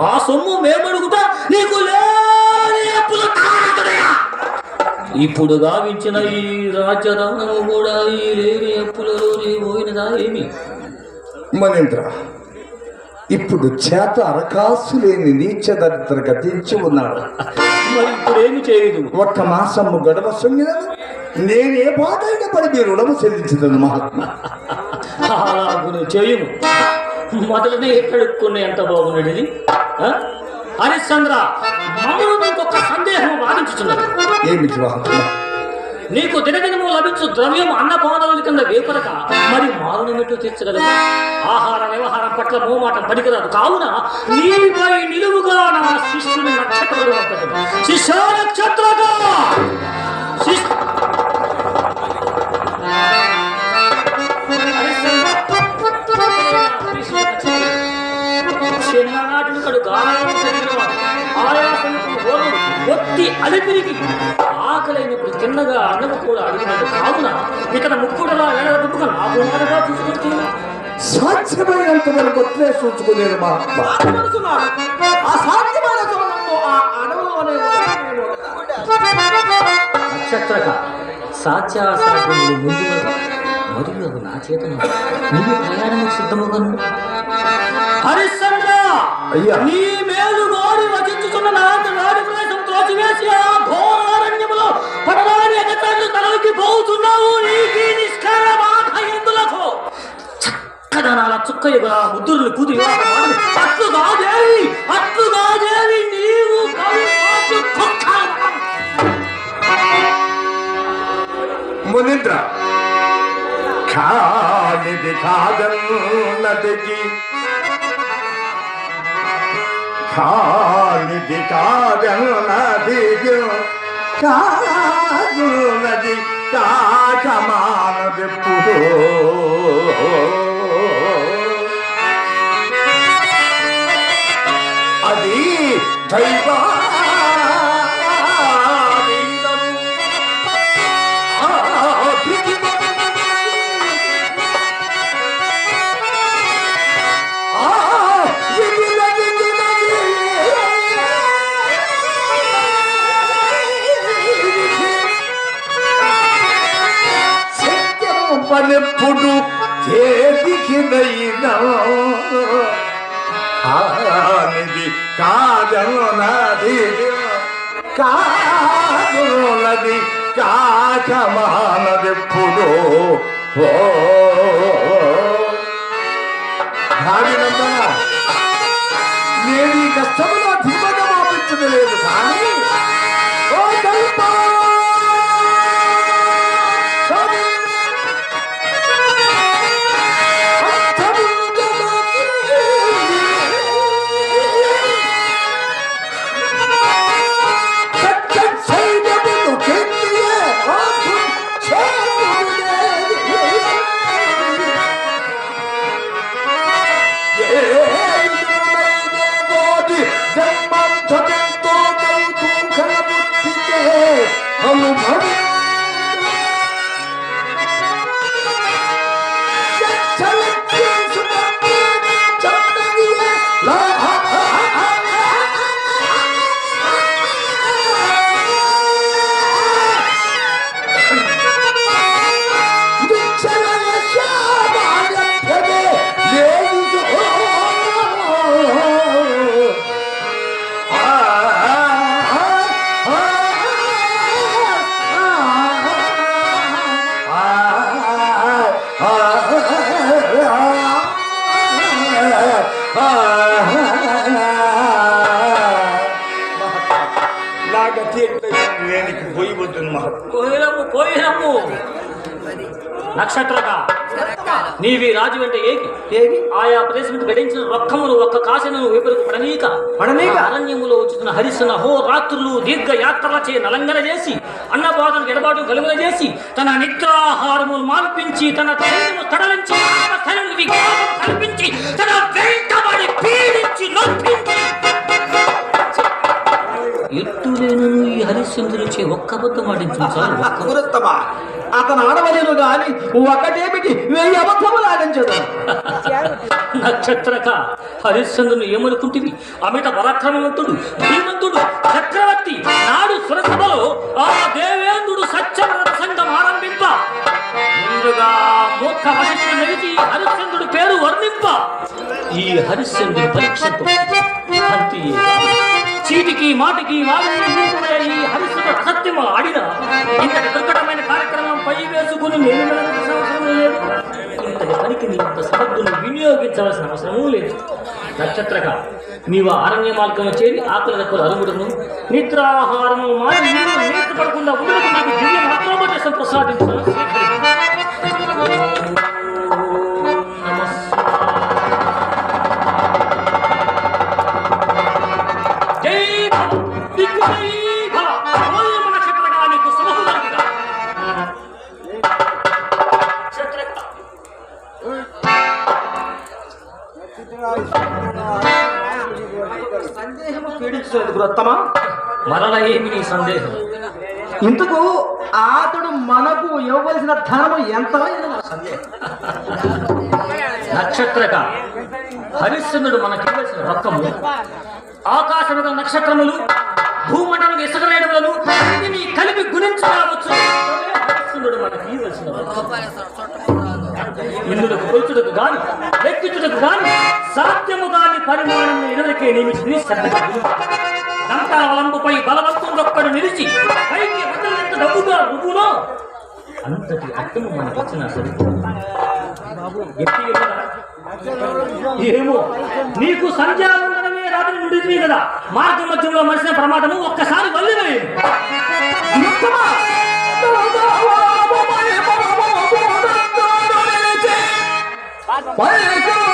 మా సొమ్ము మేమడుగుతా నీకు లేని అప్పులు? ఇప్పుడు గావించిన ఈ రాజ్యదానము కూడా ఈ లేని అప్పులలోనే పోయినదా ఏమి? మనేంద్ర ఇప్పుడు చేత అరకాసు లేని నీచ దరిద్ర గతించి ఉన్నాడు. మరి ఇప్పుడు ఏమి చేయదు ఒక్క మాసము గడవ సొమ్మినను నేనే బాధైన పడి మీ రుణము చెల్లించదను మహాత్మ. చేయును మొదలనే ఎక్కడుక్కునే ఎంత బాగున్నాడు ఇది? హరిశ్చంద్ర మమ్మల్ని నీకొక సందేహం ఏమిటి మహాత్మ నీకు దినదినము లభించు ద్రవ్యం అన్నపానముల కింద వేపరక మరి మారునమిట్టు తీర్చగలదు ఆహార వ్యవహారం పట్ల మోమాటం పనికిరాదు. కావున నీపై నిలువుగా నా శిష్యుని నక్షత్రుడు పంపదు శిష్య నక్షత్రగా శిష్ చిన్ననాటికడు గానం చదివినవాడు ఆయాసముకు ఓర్వడు, ఒత్తి అలిపిరికి ఆకలైనప్పుడు తిన్నగా అన్నము కూడా అడిగినట్టు కావున ఇక్కడ ముక్కుడలా ఎడగదుపుగా నాకు మాటగా సాధ్యమైనంత వరకు ఒట్లే సమయంలో ఆ నక్షత్రక సాధ్యాసాధ్యములు ముందు మరియు నా చేతను నీవు సిద్ధముగను అయ్యా. నీ మేలు గోరి వచించుచున్న నాటి నాటి ప్రదేశం త్రోసివేసి ఆ ఘోరారణ్యములో పడరాని ఎగతాడు తలకి పోతున్నావు నీకి నిష్కారమాత ఎందులకు చక్కదనాల చుక్కయుగా ముద్దురులు కూది వివాహమాడు. అట్లుగా దేవి అట్లుగా దేవి నీవు. మునింద్ర కానిది కాదన్నదికి కానిది కాదన్నదికి కాదున్నది కాకమానదెప్పుడు అది దైవా పనెప్పుడు చేతికి దైనా కానిది కాదన్నది కాదున్నది కాచమానదెప్పుడు ఓ যদি ఎట్లయితే నేను పోయి నక్షత్రక. నీవి రాజు అంటే ఏకి? ఏమి? ఆయా ప్రదేశం గడించిన రొక్కమును ఒక్క కాశను విపరకు పడనీక. పడనీక? అరణ్యములో వచ్చుతున్న హరిస్తున్న హో రాత్రులు దీర్ఘ యాత్రలచే నలంగన చేసి అన్నబాధను ఎడబాటు కలుగుల చేసి తన నిద్రాహారములు మార్పించి తన తడలించి కల్పించి తన వెంటబడి హరిశ్చంద్రునిచే ఒక్క చాలు ఒక్క గురుత్తమా? అతను ఆడవలేను గాని ఒకటేమిటి వెయ్యి అబద్ధములు ఆడించదు. నక్షత్రక హరిశ్చంద్రుని ఏమనుకుంటుంది అమిత పరాక్రమవంతుడు ధీమంతుడు చక్రవర్తి నాడు సురసభలో ఆ దేవేంద్రుడు సత్యవ్రత సంఘం ఆరంభింప. ముందుగా మూర్ఖ వశిష్ఠుడు నిలిచి హరిశ్చంద్రుడి పేరు వర్ణింప. ఈ హరిశ్చంద్రుడి పరీక్షకు అంతే చీటికి మాటికి మాటికి ఈ హరిశ్చంద్రుడు అసత్యం ఆడిన ఇంత దుర్ఘటమైన కార్యక్రమం పై వేసుకుని అవసరం లేదు. ఇంతటి పనికి నీ అంత సమర్థులు వినియోగించవలసిన అవసరమూ లేదు. నక్షత్రక నీవు అరణ్య మార్గం చేరి ఆకలి దక్కులు అరుగుడును. నిద్రాహారము మారి నీవు నీర్చపడకుండా దివ్య మాత్రోపదేశం ప్రసాదించు. సందేహము పీడించలేదు గురత్తమా? మరల ఏమి నీ సందేహం. ఇందుకు అతడు మనకు ఇవ్వవలసిన ధనము ఎంత? నక్షత్రక. హరిశ్చంద్రుడు మనకి ఇవ్వాల్సిన రొక్కము ఆకాశముగల నక్షత్రములు భూమండలం అన్నిటినీ కలిపి గుణించవచ్చు హరిశ్చంద్రుడు మనకి ఇవ్వాల్సిన రొక్కము ఇందులకు కొలుచుటకు గాని లెక్కించుటకు గాని సాధ్యము గాని పరిమాణం ఎదురికే నియమించింది శ్రద్ధగా దంతాల వలంబుపై బలవంతుడొక్కడు నిలిచి పైకి వదలంత డబ్బుగా రువ్వునో అంతటి అర్థము మనకు వచ్చిన ఏమో నీకు సంధ్యావందనమే రాత్రి నుడిది కదా. మార్గ మధ్యంలో మనిషిన ప్రమాదము ఒక్కసారి 欢迎李